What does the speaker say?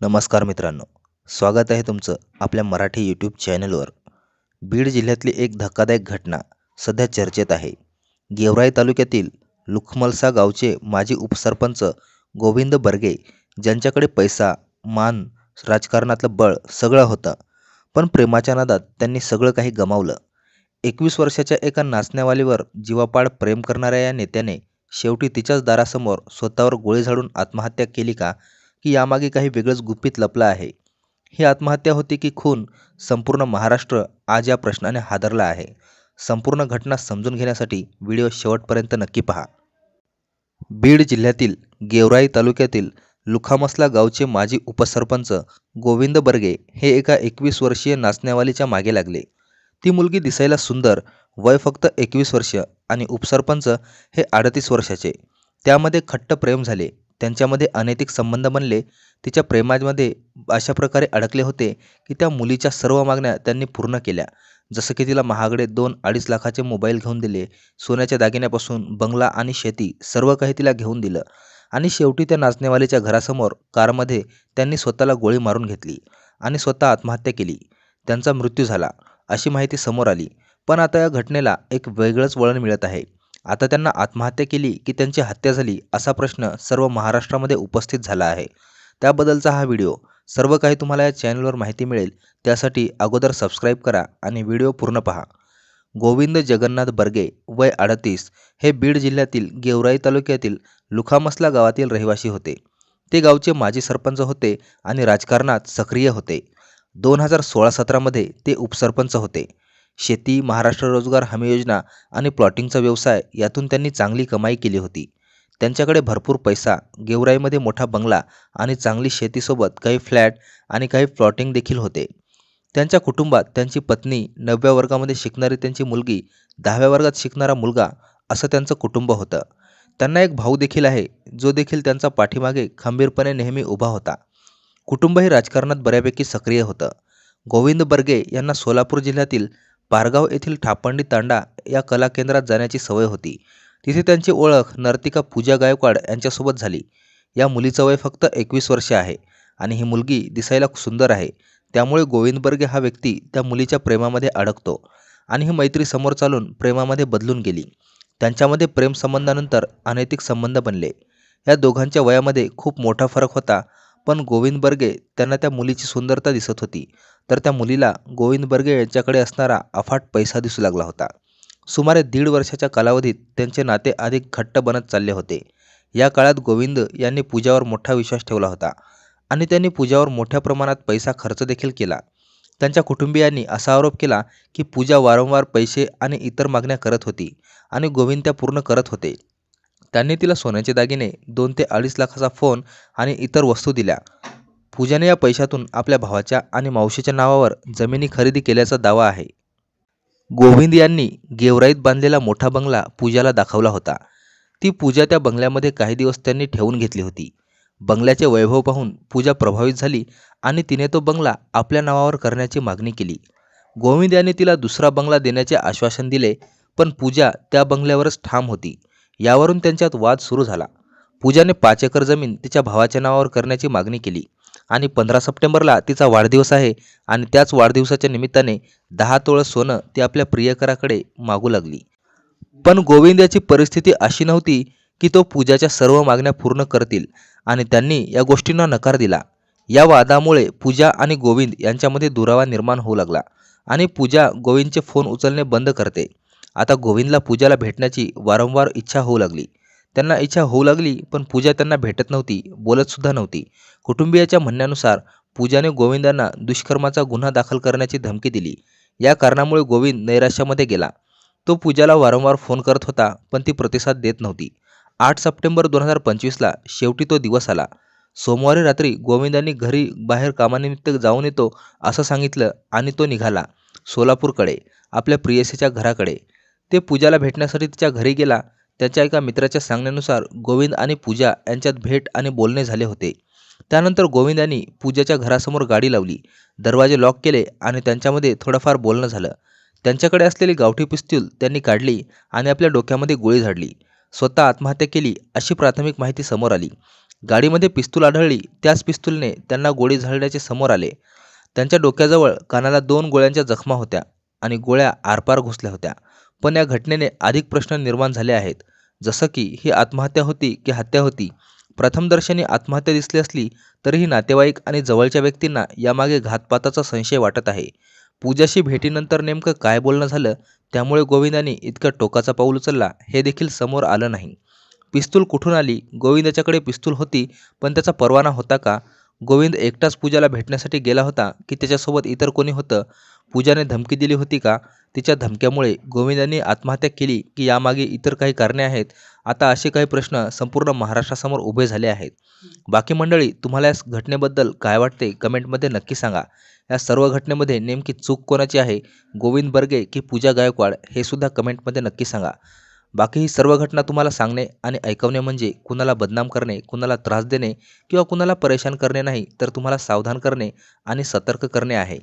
नमस्कार मित्रांनो स्वागत आहे तुमचं आपल्या मराठी यूट्यूब चॅनलवर बीड जिल्ह्यातली एक धक्कादायक घटना सध्या चर्चेत आहे. गेवराई तालुक्यातील लुखमलसा गावचे माजी उपसरपंच गोविंद बर्गे ज्यांच्याकडे पैसा मान राजकारणातलं बळ सगळं होतं पण प्रेमाच्या नादात त्यांनी सगळं काही गमावलं. एकवीस वर्षाच्या एका नाचण्यावालीवर जीवापाड प्रेम करणाऱ्या या नेत्याने शेवटी तिच्याच दारासमोर स्वतःवर गोळी झाडून आत्महत्या केली का की यामागे काही वेगळंच गुपित लपलं आहे. ही आत्महत्या होती की खून संपूर्ण महाराष्ट्र आज या प्रश्नाने हादरला आहे. संपूर्ण घटना समजून घेण्यासाठी व्हिडिओ शेवटपर्यंत नक्की पहा. बीड जिल्ह्यातील गेवराई तालुक्यातील लुखामसला गावचे माजी उपसरपंच गोविंद बर्गे हे एका एकवीस वर्षीय नाचण्यावालीच्या मागे लागले. ती मुलगी दिसायला सुंदर वय फक्त एकवीस वर्ष आणि उपसरपंच हे अडतीस वर्षाचे. त्यामध्ये खट्ट प्रेम झाले. त्यांच्यामध्ये अनैतिक संबंध बनले तिच्या प्रेमामध्ये अशा प्रकारे अडकले होते की त्या मुलीच्या सर्व मागण्या त्यांनी पूर्ण केल्या. जसं की तिला महागडे दोन अडीच लाखाचे मोबाईल घेऊन दिले सोन्याच्या दागिन्यापासून बंगला आणि शेती सर्व काही तिला घेऊन दिलं आणि शेवटी त्या नाचणेवालीच्या घरासमोर कारमध्ये त्यांनी स्वतःला गोळी मारून घेतली आणि स्वतः आत्महत्या केली. त्यांचा मृत्यू झाला अशी माहिती समोर आली. पण आता या घटनेला एक वेगळंच वळण मिळत आहे. आता त्यांना आत्महत्या केली की त्यांची हत्या झाली असा प्रश्न सर्व महाराष्ट्रामध्ये उपस्थित झाला आहे. त्याबद्दलचा हा व्हिडिओ सर्व काही तुम्हाला या चॅनलवर माहिती मिळेल त्यासाठी अगोदर सबस्क्राईब करा आणि व्हिडिओ पूर्ण पहा. गोविंद जगन्नाथ बर्गे वय अडतीस हे बीड जिल्ह्यातील गेवराई तालुक्यातील लुखामसला गावातील रहिवासी होते. ते गावचे माजी सरपंच होते आणि राजकारणात सक्रिय होते. दोन हजार सोळा सतरामध्ये ते उपसरपंच होते. शेती महाराष्ट्र रोजगार हमी योजना आणि प्लॉटिंगचा व्यवसाय यातून त्यांनी चांगली कमाई केली होती. त्यांच्याकडे भरपूर पैसा गेवराईमध्ये मोठा बंगला आणि चांगली शेतीसोबत काही फ्लॅट आणि काही प्लॉटिंग देखील होते. त्यांच्या कुटुंबात त्यांची पत्नी नवव्या वर्गामध्ये शिकणारी त्यांची मुलगी दहाव्या वर्गात शिकणारा मुलगा असं त्यांचं कुटुंब होतं. त्यांना एक भाऊ देखील आहे जो देखील त्यांचा पाठीमागे खंबीरपणे नेहमी उभा होता. कुटुंब हे राजकारणात बऱ्यापैकी सक्रिय होतं. गोविंद बर्गे यांना सोलापूर जिल्ह्यातील पारगाव येथील ठापंडी तांडा या कला केंद्रात जाण्याची सवय होती. तिथे त्यांची ओळख नर्तिका पूजा गायकवाड यांच्यासोबत झाली. या मुलीचं वय फक्त एकवीस वर्षे आहे आणि ही मुलगी दिसायला सुंदर आहे. त्यामुळे गोविंदबर्गे हा व्यक्ती त्या मुलीच्या प्रेमामध्ये अडकतो आणि ही मैत्री समोर चालून प्रेमामध्ये बदलून गेली. त्यांच्यामध्ये प्रेमसंबंधानंतर अनैतिक संबंध बनले. या दोघांच्या वयामध्ये खूप मोठा फरक होता पण गोविंद बर्गे त्यांना त्या मुलीची सुंदरता दिसत होती. तर त्या मुलीला गोविंद बर्गे यांच्याकडे असणारा अफाट पैसा दिसू लागला होता. सुमारे दीड वर्षाच्या कालावधीत त्यांचे नाते अधिक घट्ट बनत चालले होते. या काळात गोविंद यांनी पूजावर मोठा विश्वास ठेवला होता आणि त्यांनी पूजावर मोठ्या प्रमाणात पैसा खर्च देखील केला. त्यांच्या कुटुंबियांनी असा आरोप केला की पूजा वारंवार पैसे आणि इतर मागण्या करत होती आणि गोविंद त्या पूर्ण करत होते. त्यांनी तिला सोन्याचे दागिने दोन ते अडीच लाखाचा फोन आणि इतर वस्तू दिल्या. पूजाने या पैशातून आपल्या भावाच्या आणि मावशीच्या नावावर जमिनी खरेदी केल्याचा दावा आहे. गोविंद यांनी गेवराईत बांधलेला मोठा बंगला पूजाला दाखवला होता. ती पूजा त्या बंगल्यामध्ये काही दिवस त्यांनी ठेवून घेतली होती. बंगल्याचे वैभव पाहून पूजा प्रभावित झाली आणि तिने तो बंगला आपल्या नावावर करण्याची मागणी केली. गोविंद यांनी तिला दुसरा बंगला देण्याचे आश्वासन दिले पण पूजा त्या बंगल्यावरच ठाम होती. यावरून त्यांच्यात वाद सुरू झाला. पूजाने पाच एकर जमीन तिच्या भावाच्या नावावर करण्याची मागणी केली आणि पंधरा सप्टेंबरला तिचा वाढदिवस आहे आणि त्याच वाढदिवसाच्या निमित्ताने दहा तोळं सोनं ती आपल्या प्रियकराकडे मागू लागली. पण गोविंद याची परिस्थिती अशी नव्हती की तो पूजाच्या सर्व मागण्या पूर्ण करतील आणि त्यांनी या गोष्टींना नकार दिला. या वादामुळे पूजा आणि गोविंद यांच्यामध्ये दुरावा निर्माण होऊ लागला आणि पूजा गोविंदचे फोन उचलणे बंद करते. आता गोविंदला पूजाला भेटण्याची वारंवार इच्छा होऊ लागली. त्यांना इच्छा होऊ लागली पण पूजा त्यांना भेटत नव्हती बोलतसुद्धा नव्हती. कुटुंबियाच्या म्हणण्यानुसार पूजाने गोविंदांना दुष्कर्माचा गुन्हा दाखल करण्याची धमकी दिली. या कारणामुळे गोविंद नैराश्यामध्ये गेला. तो पूजाला वारंवार फोन करत होता पण ती प्रतिसाद देत नव्हती. आठ सप्टेंबर दोन हजार पंचवीसला शेवटी तो दिवस आला. सोमवारी रात्री गोविंदांनी घरी बाहेर कामानिमित्त जाऊन येतो असं सांगितलं आणि तो निघाला. सोलापूरकडे आपल्या प्रियसीच्या घराकडे. ते पूजाला भेटण्यासाठी तिच्या घरी गेला. त्याच्या एका मित्राच्या सांगण्यानुसार गोविंद आणि पूजा यांच्यात भेट आणि बोलणे झाले होते. त्यानंतर गोविंद यांनी पूजाच्या घरासमोर गाडी लावली. दरवाजे लॉक केले आणि त्यांच्यामध्ये थोडंफार बोलणं झालं. त्यांच्याकडे असलेली गावठी पिस्तूल त्यांनी काढली आणि आपल्या डोक्यामध्ये गोळी झाडली. स्वतः आत्महत्या केली अशी प्राथमिक माहिती समोर आली. गाडीमध्ये पिस्तूल आढळली. त्याच पिस्तूलने त्यांना गोळी झाडल्याचे समोर आले. त्यांच्या डोक्याजवळ कानाला दोन गोळ्यांच्या जखमा होत्या आणि गोळ्या आरपार घुसल्या होत्या. पण या घटनेने अधिक प्रश्न निर्माण झाले आहेत. जसं की ही आत्महत्या होती की हत्या होती? प्रथमदर्शनी आत्महत्या दिसली असली तरीही नातेवाईक आणि जवळच्या व्यक्तींना यामागे घातपाताचा संशय वाटत आहे. पूजाशी भेटीनंतर नेमकं काय बोलणं झालं? त्यामुळे गोविंदाने इतका टोकाचा पाऊल उचलला हे देखील समोर आलं नाही. पिस्तूल कुठून आली? गोविंदाच्याकडे पिस्तूल होती पण त्याचा परवाना होता का? गोविंद एकटाच पूजाला भेटण्यासाठी गेला होता की त्याच्यासोबत इतर कोणी होतं? पूजाने धमकी दिली होती का? तिच्या धमक्यामुळे गोविंदांनी आत्महत्या केली की यामागे इतर काही कारणे आहेत? आता असे काही प्रश्न संपूर्ण महाराष्ट्रासमोर उभे झाले आहेत. बाकी मंडळी तुम्हाला या घटनेबद्दल काय वाटते? कमेंटमध्ये नक्की सांगा. या सर्व घटनेमध्ये नेमकी चूक कोणाची आहे? गोविंद बर्गे की पूजा गायकवाड? हे सुद्धा कमेंटमध्ये नक्की सांगा. बाकी ही सर्व घटना तुम्हाला सांगणे आणि ऐकवणे म्हणजे कुणाला बदनाम करणे कुणाला त्रास देणे किंवा कुणाला परेशान करणे नाही तर तुम्हाला सावधान करणे आणि सतर्क करणे आहे.